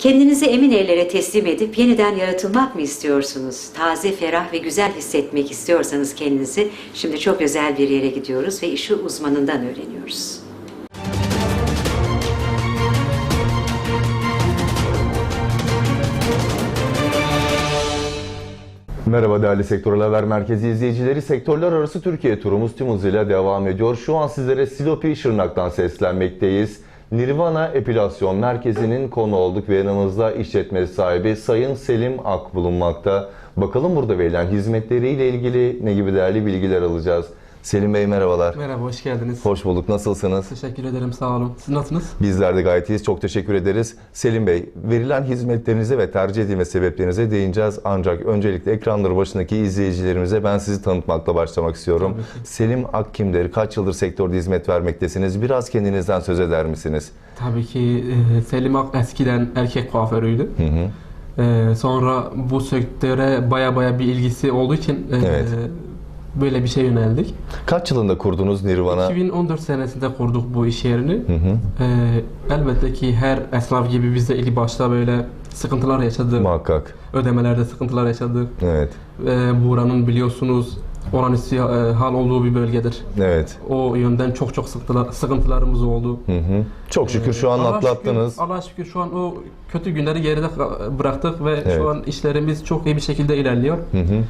Kendinizi emin ellere teslim edip yeniden yaratılmak mı istiyorsunuz? Taze, ferah ve güzel hissetmek istiyorsanız kendinizi şimdi çok özel bir yere gidiyoruz ve işi uzmanından öğreniyoruz. Merhaba değerli Sektörel Haber Merkezi izleyicileri. Sektörler arası Türkiye turumuz tüm hızıyla devam ediyor. Şu an sizlere Silopi Şırnak'tan seslenmekteyiz. Nirvana Epilasyon Merkezi'nin konu olduk ve yanımızda işletme sahibi Sayın Selim Ak bulunmakta. Bakalım burada verilen hizmetleriyle ilgili ne gibi değerli bilgiler alacağız. Selim Bey merhabalar. Merhaba, hoş geldiniz. Hoş bulduk. Nasılsınız? Teşekkür ederim, sağ olun. Siz nasılsınız? Bizler de gayet iyiyiz. Çok teşekkür ederiz. Selim Bey, verilen hizmetlerinize ve tercih edilme sebeplerinize değineceğiz. Ancak öncelikle ekranları başındaki izleyicilerimize ben sizi tanıtmakla başlamak istiyorum. Selim Ak kimdir? Kaç yıldır sektörde hizmet vermektesiniz? Biraz kendinizden söz eder misiniz? Tabii ki e, Selim Ak eskiden erkek kuaförüydü. Hı hı. E, sonra bu sektöre baya baya bir ilgisi olduğu için e, Evet. Böyle bir şey yöneldik. Kaç yılında kurdunuz Nirvana? 2014 senesinde kurduk bu iş yerini. Hı hı. E, elbette ki her esnaf gibi biz de ilk başta böyle sıkıntılar yaşadık. Muhakkak. Ödemelerde sıkıntılar yaşadık. Evet. E, buranın biliyorsunuz olağanüstü e, hal olduğu bir bölgedir. Evet. O yönden çok çok sıkıntılar, sıkıntılarımız oldu. Hı hı. Çok şükür şu an Allah'a atlattınız. Şükür, Allah'a şükür şu an o kötü günleri geride bıraktık ve Evet. şu an işlerimiz çok iyi bir şekilde ilerliyor. Hı hı.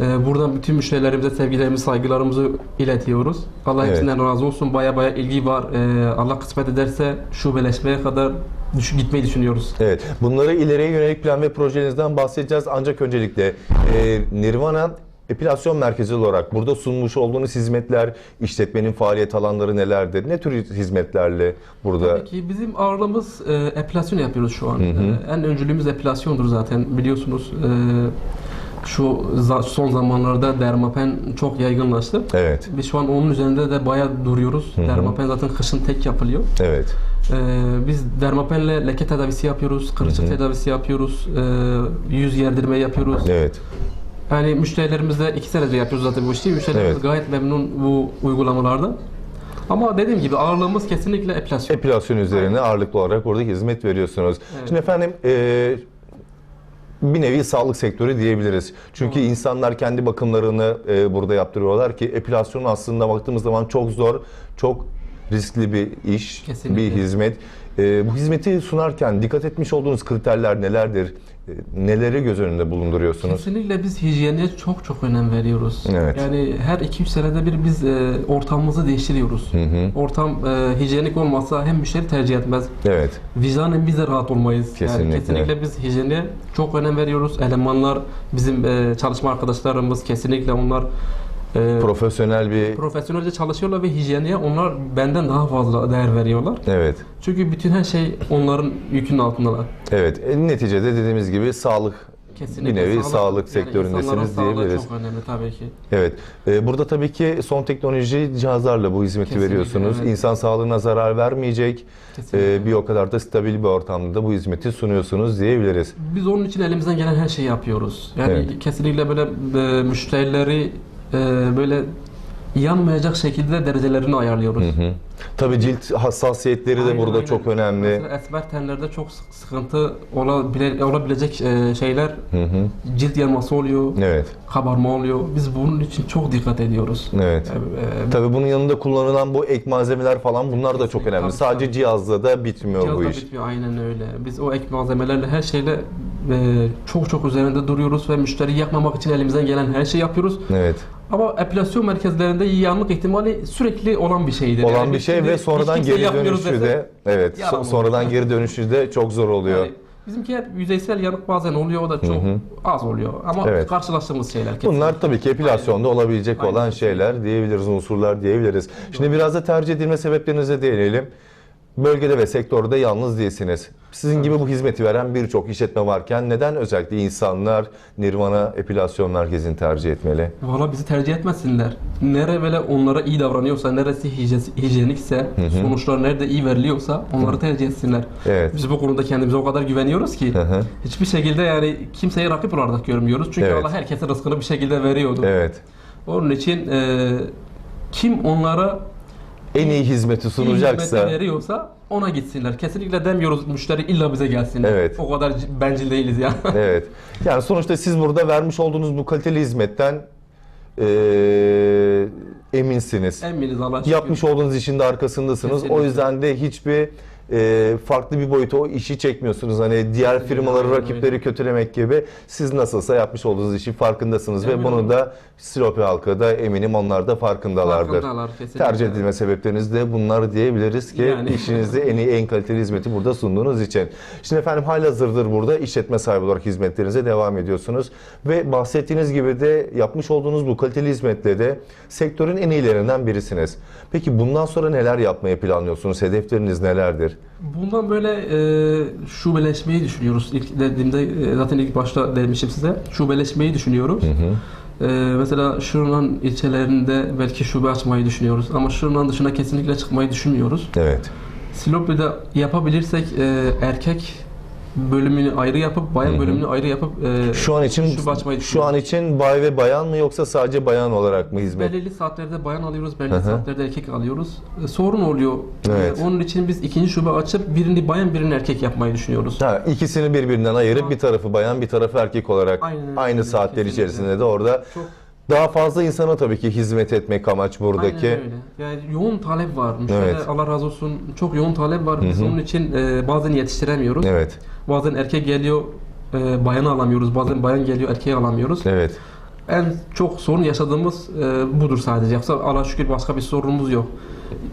Ee, buradan bütün müşterilerimize sevgilerimizi, saygılarımızı iletiyoruz. Allah Evet. hepsinden razı olsun. Baya baya ilgi var. Ee, Allah kısmet ederse şubeleşmeye kadar düş- gitmeyi düşünüyoruz. Evet, bunları ileriye yönelik plan ve projenizden bahsedeceğiz. Ancak öncelikle e, Nirvana Epilasyon Merkezi olarak burada sunmuş olduğunuz hizmetler, işletmenin faaliyet alanları nelerdir? Ne tür hizmetlerle burada? Tabii ki bizim ağırlığımız e, epilasyon yapıyoruz şu an. E, en öncülüğümüz epilasyondur zaten biliyorsunuz. E, şu son zamanlarda dermapen çok yaygınlaştı. Evet, Biz şu an onun üzerinde de bayağı duruyoruz. Dermapen zaten kışın tek yapılıyor. evet, Ee, biz dermapenle leke tedavisi yapıyoruz, kırışık tedavisi yapıyoruz, e, yüz gerdirme yapıyoruz. evet. Yani müşterilerimizle iki senedir yapıyoruz zaten bu işi. Müşterilerimiz Evet. gayet memnun bu uygulamalardan. Ama dediğim gibi ağırlığımız kesinlikle epilasyon. Epilasyon üzerine ağırlıklı olarak burada hizmet veriyorsunuz. Şimdi efendim e, bir nevi sağlık sektörü diyebiliriz. Çünkü insanlar kendi bakımlarını e, burada yaptırıyorlar ki epilasyon aslında baktığımız zaman çok zor, çok riskli bir iş, Kesinlikle. bir hizmet. E, bu hizmeti sunarken dikkat etmiş olduğunuz kriterler nelerdir? E, neleri göz önünde bulunduruyorsunuz? Kesinlikle biz hijyene çok çok önem veriyoruz. Evet. Yani her 2-3 senede bir biz e, ortamımızı değiştiriyoruz. Ortam e, hijyenik olmazsa hem müşteri tercih etmez, Evet, Vicdanen biz de rahat olmayız. Kesinlikle. Yani kesinlikle biz hijyene çok önem veriyoruz. Elemanlar, bizim e, çalışma arkadaşlarımız kesinlikle onlar e, profesyonel bir... profesyonelce çalışıyorlar ve hijyene onlar benden daha fazla değer veriyorlar. Evet, Çünkü bütün her şey onların yükünün altındalar. evet. E, neticede dediğimiz gibi sağlık Kesinlikle. bir nevi sağlık, yani sektöründesiniz sağlığı diyebiliriz. çok önemli tabii ki. Evet. Ee, Burada tabii ki son teknoloji cihazlarla bu hizmeti Kesinlikle, veriyorsunuz. evet. İnsan sağlığına zarar vermeyecek. Ee, bir o kadar da stabil bir ortamda da bu hizmeti sunuyorsunuz diyebiliriz. Biz onun için elimizden gelen her şeyi yapıyoruz. Yani Evet. kesinlikle böyle e, müşterileri e, böyle yanmayacak şekilde derecelerini ayarlıyoruz. Hı. Tabii cilt hassasiyetleri de Aynen, burada aynen. çok önemli. Mesela esmer tenlerde çok sık- sıkıntı olabile, olabilecek e, şeyler Hı hı. cilt yanması oluyor, Evet. kabarma oluyor. Biz bunun için çok dikkat ediyoruz. Evet. E, e, Tabii bunun yanında kullanılan bu ek malzemeler falan bunlar da çok önemli. tabii, Sadece tabii. cihazla da bitmiyor bu cihazda iş. bitmiyor aynen öyle. Biz o ek malzemelerle her şeyle e, çok çok üzerinde duruyoruz ve müşteriyi yakmamak için elimizden gelen her şeyi yapıyoruz. Evet. Ama epilasyon merkezlerinde yanlık ihtimali sürekli olan bir şeydir. Olan Yani bir şey ve sonradan geri dönüşü de evet. yalan so- olur. sonradan geri dönüşü de çok zor oluyor. Yani bizimki yüzeysel yanık bazen oluyor o da çok az oluyor. Ama Evet. karşılaştığımız şeyler kesinlikle. Bunlar tabii ki epilasyonda olabilecek Aynen. olan şeyler diyebiliriz, unsurlar diyebiliriz. Şimdi biraz da tercih edilme sebeplerinize değinelim. Bölgede ve sektörde yalnız değilsiniz. Sizin gibi bu hizmeti veren birçok işletme varken neden özellikle insanlar Nirvana Epilasyon Merkezi'ni tercih etmeli? Valla bizi tercih etmesinler. Nere böyle onlara iyi davranıyorsa, neresi hijye- hijyenikse, sonuçlar nerede iyi veriliyorsa onları tercih etsinler. Evet. Biz bu konuda kendimize o kadar güveniyoruz ki hı. hiçbir şekilde yani kimseye rakip olarak görmüyoruz. Çünkü Evet. Allah herkese rızkını bir şekilde veriyordu. Evet. Onun için e, kim onlara En iyi hizmeti iyi sunacaksa hizmeti veriyorsa ona gitsinler. Kesinlikle demiyoruz müşteri illa bize gelsin. Evet. O kadar bencil değiliz ya. Evet. Yani sonuçta siz burada vermiş olduğunuz bu kaliteli hizmetten eee, eminsiniz. Eminiz Allah şükür. Yapmış olduğunuz işin de arkasındasınız. Kesinlikle. O yüzden de hiçbir eee, farklı bir boyuta o işi çekmiyorsunuz. Hani diğer firmaları, aynen rakipleri öyle. kötülemek gibi siz nasılsa yapmış olduğunuz işin farkındasınız ve Emin bunu olun. da Silopi halkı da eminim onlar da farkındalardır. Farkındalar, kesinlikle. Tercih edilme sebepleriniz de bunlar diyebiliriz ki Yani. işinizi en iyi, en kaliteli hizmeti burada sunduğunuz için. Şimdi efendim halihazırdır burada işletme sahibi olarak hizmetlerinize devam ediyorsunuz. Ve bahsettiğiniz gibi de yapmış olduğunuz bu kaliteli hizmetle de sektörün en iyilerinden birisiniz. Peki bundan sonra neler yapmayı planlıyorsunuz? Hedefleriniz nelerdir? Bundan böyle e, şubeleşmeyi düşünüyoruz. İlk dediğimde e, zaten ilk başta demiştim size. Şubeleşmeyi düşünüyoruz. E, mesela Şırnan ilçelerinde belki şube açmayı düşünüyoruz. Ama Şırnan dışına kesinlikle çıkmayı düşünmüyoruz. Evet. Silopi'de yapabilirsek e, erkek bölümünü ayrı yapıp bayan bölümünü ayrı yapıp e, Şu an için açmayı şu an için bay ve bayan mı yoksa sadece bayan olarak mı hizmet? Belirli saatlerde bayan alıyoruz, belirli saatlerde erkek alıyoruz. E, sorun oluyor. Evet. E, onun için biz ikinci şube açıp birini bayan birini erkek yapmayı düşünüyoruz. Ha, ikisini birbirinden ayırıp bir tarafı bayan bir tarafı erkek olarak Aynen aynı saatler kesinlikle. içerisinde de orada Çok daha fazla insana tabii ki hizmet etmek amaç buradaki. Aynen öyle. Yani yoğun talep var. Müşteri Evet. Allah razı olsun çok yoğun talep var. Biz onun için e, bazen yetiştiremiyoruz. Evet. Bazen erkek geliyor e, bayanı alamıyoruz. Bazen bayan geliyor erkeği alamıyoruz. Evet. En çok sorun yaşadığımız e, budur sadece. Yoksa Allah şükür başka bir sorunumuz yok.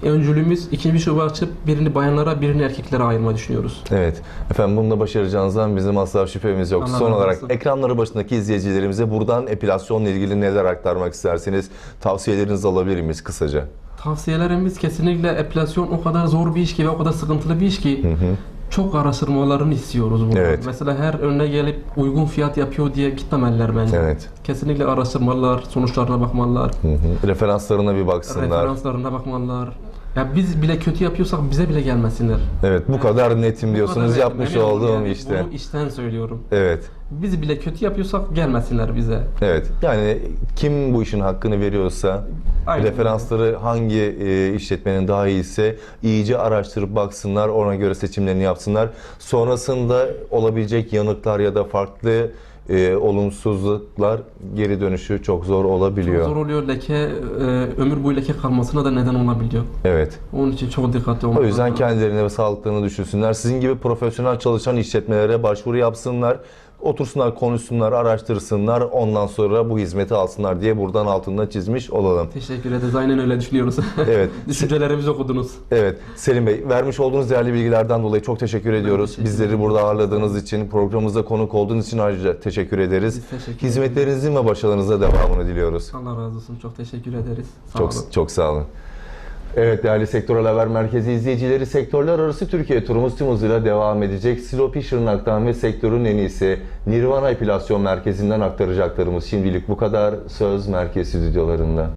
Öncülüğümüz ikinci şube açıp birini bayanlara birini erkeklere ayırmayı düşünüyoruz. Evet. Efendim bunu da başaracağınızdan bizim asla şüphemiz yok. Allah Son razı olarak olsun. ekranları başındaki izleyicilerimize buradan epilasyonla ilgili neler aktarmak isterseniz tavsiyelerinizi alabilir miyiz kısaca? Tavsiyelerimiz kesinlikle epilasyon o kadar zor bir iş ki ve o kadar sıkıntılı bir iş ki çok araştırmalarını istiyoruz burada. Evet. Mesela her önüne gelip uygun fiyat yapıyor diye gitmemeliler bence. Evet. Kesinlikle araştırmalılar, sonuçlarına bakmalılar, Hı hı. Referanslarına bir baksınlar. referanslarına bakmalılar. Ya biz bile kötü yapıyorsak bize bile gelmesinler. Evet bu kadar netim diyorsunuz kadar yapmış olduğum yani işte. Bunu işten söylüyorum. Evet. Biz bile kötü yapıyorsak gelmesinler bize. Evet. Yani kim bu işin hakkını veriyorsa, Aynen referansları hangi e, işletmenin daha iyiyse iyice araştırıp baksınlar, ona göre seçimlerini yapsınlar. Sonrasında olabilecek yanıklar ya da farklı e, olumsuzluklar geri dönüşü çok zor olabiliyor. Zor oluyor leke, e, ömür boyu leke kalmasına da neden olabiliyor. Evet. Onun için çok dikkatli olmak O yüzden lazım. kendilerine ve sağlıklarını düşünsünler. Sizin gibi profesyonel çalışan işletmelere başvuru yapsınlar. Otursunlar, konuşsunlar, araştırsınlar. Ondan sonra bu hizmeti alsınlar diye buradan altında çizmiş olalım. Teşekkür ederiz. Aynen öyle düşünüyoruz. Evet. Düşüncelerimizi okudunuz. Evet Selim Bey vermiş olduğunuz değerli bilgilerden dolayı çok teşekkür ediyoruz. teşekkür Bizleri burada ağırladığınız için, programımıza konuk olduğunuz için ayrıca teşekkür ederiz. Biz teşekkür Hizmetlerinizin ve başarınıza devamını diliyoruz. Allah razı olsun. Çok teşekkür ederiz. Sağ Çok olun. çok sağ olun. Evet değerli Sektörel Haber Merkezi izleyicileri sektörler arası Türkiye turumuz tüm hızıyla devam edecek. Silopi Şırnak'tan ve sektörün en iyisi Nirvana Epilasyon Merkezi'nden aktaracaklarımız şimdilik bu kadar. Söz merkez stüdyolarında.